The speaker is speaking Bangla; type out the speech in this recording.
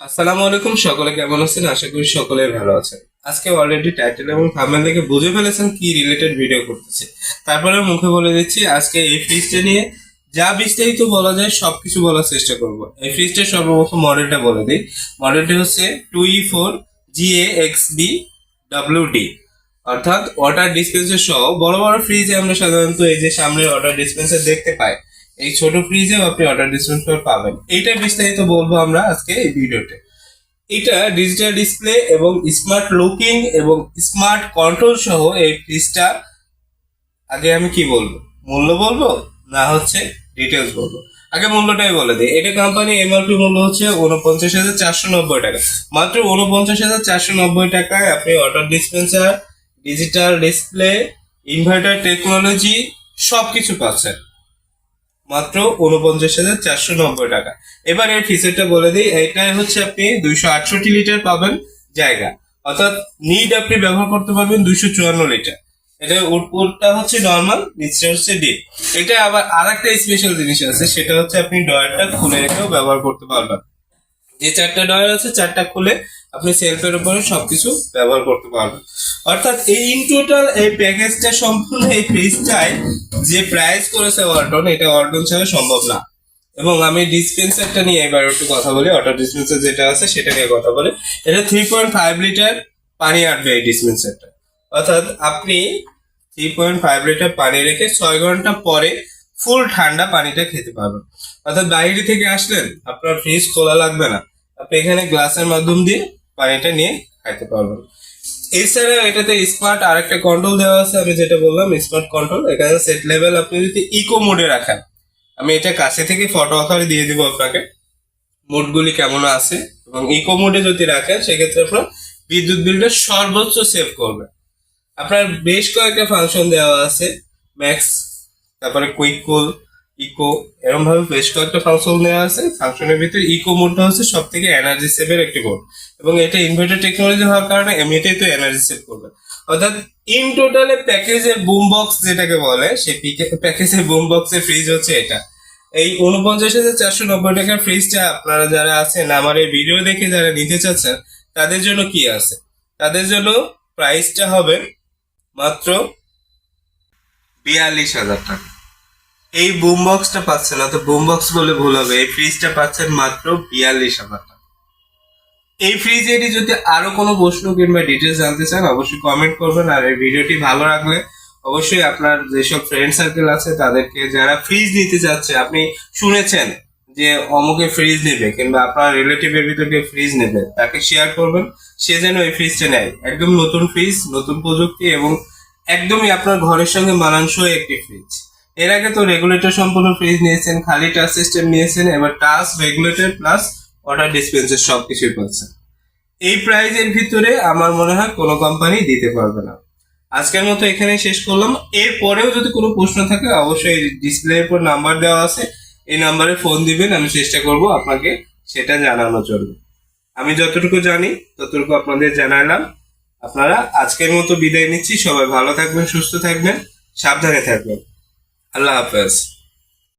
আসসালামু আলাইকুম, সকলে কেমন আছেন? আশা করি সকলে ভালো আছেন। আজকে অলরেডি টাইটেল এবং থাম্বনেল দেখে বুঝে ফেলেছেন কি রিলেটেড ভিডিও করতেছে। তারপরে মুখে বলে দিচ্ছি, আজকে এই ফ্রিজটা নিয়ে যা বিস্তারিত বলা যায়, সবকিছু বলার চেষ্টা করব। এই ফ্রিজটার সর্বপ্রথম মডেলটা বলে দিই। মডেলটি হচ্ছে two E four G A X B W D অর্থাৎ ওয়াটার ডিসপেন্সার সহ বড় বড় ফ্রিজে আমরা সাধারণত এই যে সামনে ওয়াটার ডিসপেন্সার দেখতে পাই। এই ছোট ফ্রিজেও আপনি ওয়াটার ডিসপেন্সার পাবেন। এইটা বিস্তারিত বলব আমরা আজকে এই ভিডিওতে। এটা ডিজিটাল ডিসপ্লে এবং স্মার্ট লুকিং এবং স্মার্ট কন্ট্রোল সহ এই ফ্রিজটা আগে আমি কি বলব? মূল্য বলব না হচ্ছে ডিটেলস বলব? আগে মূল্যটাই বলে দিই। এটা কোম্পানি এমআরপি মূল্য হচ্ছে উনপঞ্চাশ হাজার চারশো নব্বই টাকা। মাত্র উনপঞ্চাশ হাজার চারশো নব্বই টাকায় আপনি water dispenser digital display inverter technology সব কিছু পাচ্ছেন। মাত্র উনপঞ্চাশ হাজার চারশো নব্বই টাকা। এবার এর ফিচারটা বলে দিই এটাই হচ্ছে আপনি দুইশো আটষট্টি লিটার পাবেন জায়গা। অর্থাৎ নিড আপনি ব্যবহার করতে পারবেন দুইশো চুয়ান্ন লিটার। এটা উপরটা হচ্ছে নর্মাল নিচটা হচ্ছে ডিপ এটা আবার আর একটা স্পেশাল জিনিস আছে, সেটা হচ্ছে আপনি ডয়ারটা খুলে রেখেও ব্যবহার করতে পারবেন। যে চারটা ডয়ার আছে, চারটা খুলে আপনি সেলফের উপরে সবকিছু ব্যবহার করতে পারবেন। অর্থাৎ এই ইন টোটাল এই প্যাকেজটা সম্পূর্ণ এই ফ্রিজটায় যে প্রাইস করেছে ওয়ালটন এটা ওয়ালটন ছাড়া সম্ভব না। এবং আমি ডিসপেন্সারটা নিয়ে এবার একটু কথা বলি অটো ডিসপেন্সার যেটা আছে সেটা নিয়ে কথা বলি। এটা থ্রি পয়েন্ট ফাইভ লিটার পানি আটবে এই ডিসপেন্সারটা অর্থাৎ আপনি থ্রি পয়েন্ট ফাইভ লিটার পানি রেখে ছয় ঘণ্টা পরে ফুল ঠান্ডা পানিটা খেতে পারবেন। অর্থাৎ বাইরে থেকে আসলেন, আপনার ফ্রিজ খোলা লাগবে না। আপনি এখানে গ্লাসের মাধ্যম দিয়ে পানিটা নিয়ে খাইতে পারবেন। এছাড়া এটাতে স্মার্ট আরেকটা কন্ট্রোল দেওয়া আছে, আমি যেটা বললাম স্মার্ট কন্ট্রোল এখানে সেট লেভেল আপনি যদি ইকো মোডে রাখেন, আমি এটা কাছে থেকে ফটো আকারে দিয়ে দিব আপনাকে মোডগুলি কেমন আছে, এবং ইকো মোডে যদি রাখেন, সেক্ষেত্রে আপনার বিদ্যুৎ বিলটা সর্বোচ্চ সেভ করবে। আপনার বেশ কয়েকটা ফাংশন দেওয়া আছে ম্যাক্স তারপরে কুইক কুল ইকো এরকম ভাবে বেশ কয়েকটা ফাংশন নেওয়া আছে। ফাংশনের ভিতরে ইকো মোডটা হচ্ছে সব থেকে এনার্জি সেভের একটি মোড এবং এটা ইনভার্টার টেকনোলজি হওয়ার কারণে এমনিতেই তো এনার্জি সেভ করবে। অর্থাৎ ইন টোটালে প্যাকেজের বুম বক্স যেটাকে বলে, সেই প্যাকেজের বুম বক্সের ফ্রিজ হচ্ছে এটা। এই উনপঞ্চাশ হাজার চারশো নব্বই টাকার ফ্রিজটা আপনারা যারা আছেন, আমার এই ভিডিও দেখে যারা নিতে চাচ্ছেন, তাদের জন্য কি আছে? তাদের জন্য প্রাইসটা হবে মাত্র বিয়াল্লিশ হাজার টাকা। এই বুম বক্সটা পাচ্ছেন, অর্থাৎ বুম বক্স বলে ভুল হবে, এই ফ্রিজটা পাচ্ছেন মাত্র বিয়াল্লিশ হাজার টাকা। এই ফ্রিজেরই যদি আরও কোনো প্রশ্ন কিংবা ডিটেলস জানতে চান, অবশ্যই কমেন্ট করবেন, আর এই ভিডিওটি ভালো লাগলে অবশ্যই আপনার যেসব ফ্রেন্ড সার্কেল আছে, তাদেরকে যারা ফ্রিজ নিতে চাচ্ছে আপনি শুনেছেন যে অমুকে ফ্রিজ নেবে কিংবা আপনার রিলেটিভ রিলেটিভের ভিতরে ফ্রিজ নেবে, তাকে শেয়ার করবেন, সে যেন এই ফ্রিজটা নেয়। একদম নতুন ফ্রিজ নতুন প্রযুক্তি এবং একদমই আপনার ঘরের সঙ্গে মানানসই একটি ফ্রিজ এর আগে তো রেগুলেটর সম্পূর্ণ ফ্রিজ নিয়েছেন, খালি টাচ সিস্টেম নিয়েছেন, এবার touch regulator plus water dispenser সবকিছুই পাচ্ছেন। এই প্রাইজের ভিতরে আমার মনে হয় কোনো কোম্পানি দিতে পারবে না। আজকের মতো এখানে শেষ করলাম। এর পরেও যদি কোনো প্রশ্ন থাকে, অবশ্যই ডিসপ্লের উপর নাম্বার দেওয়া আছে। এই নাম্বারে ফোন দিবেন, আমি চেষ্টা করব আপনাকে সেটা জানানোর জন্য। আমি যতটুকু জানি, ততটুকু আপনাদের জানালাম। আপনারা আজকের মতো বিদায় নিচ্ছি। সবাই ভালো থাকবেন, সুস্থ থাকবেন, সাবধানে থাকবেন। আল্লাহ হাফেজ।